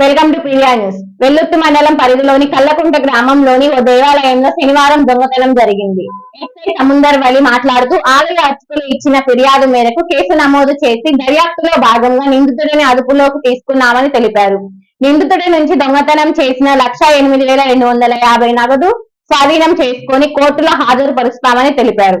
Welcome to Priya News. Velluthi మండలం పరిధిలోని కల్లకుంట గ్రామంలోని ఓ దేవాలయంలో శనివారం దొంగతనం జరిగింది. ఎస్ఐ సముందర్ వలి మాట్లాడుతూ ఆలయ అర్చకులు ఇచ్చిన ఫిర్యాదు మేరకు కేసు నమోదు చేసి దర్యాప్తులో భాగంగా నిందితుడిని అదుపులోకి తీసుకున్నామని తెలిపారు. నిందితుడి నుంచి దొంగతనం చేసిన లక్ష ఎనిమిది వేల రెండు వందల యాభై నగదు స్వాధీనం చేసుకుని కోర్టులో హాజరుపరుస్తామని తెలిపారు.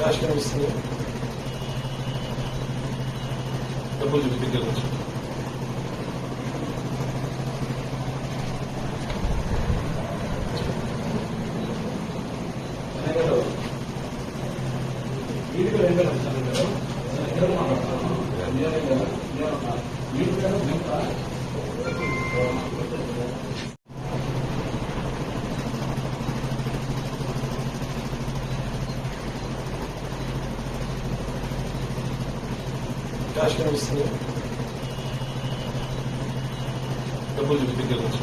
క్యాష్ కనిపిస్తుంది డబ్బులు చూపి దగ్గర నుంచి క్యాష్ కనిపిస్తుంది డబ్బులు చూపి దగ్గర నుంచి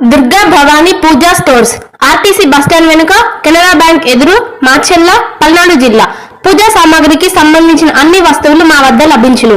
Durga Bhavani Pooja stores RTC bus stand వెనుక కెనరా బ్యాంక్ ఎదురు మాచెల్ల పల్నాడు జిల్లా. పూజా సామాగ్రికి సంబంధించిన అన్ని వస్తువులు మా వద్ద లభించును.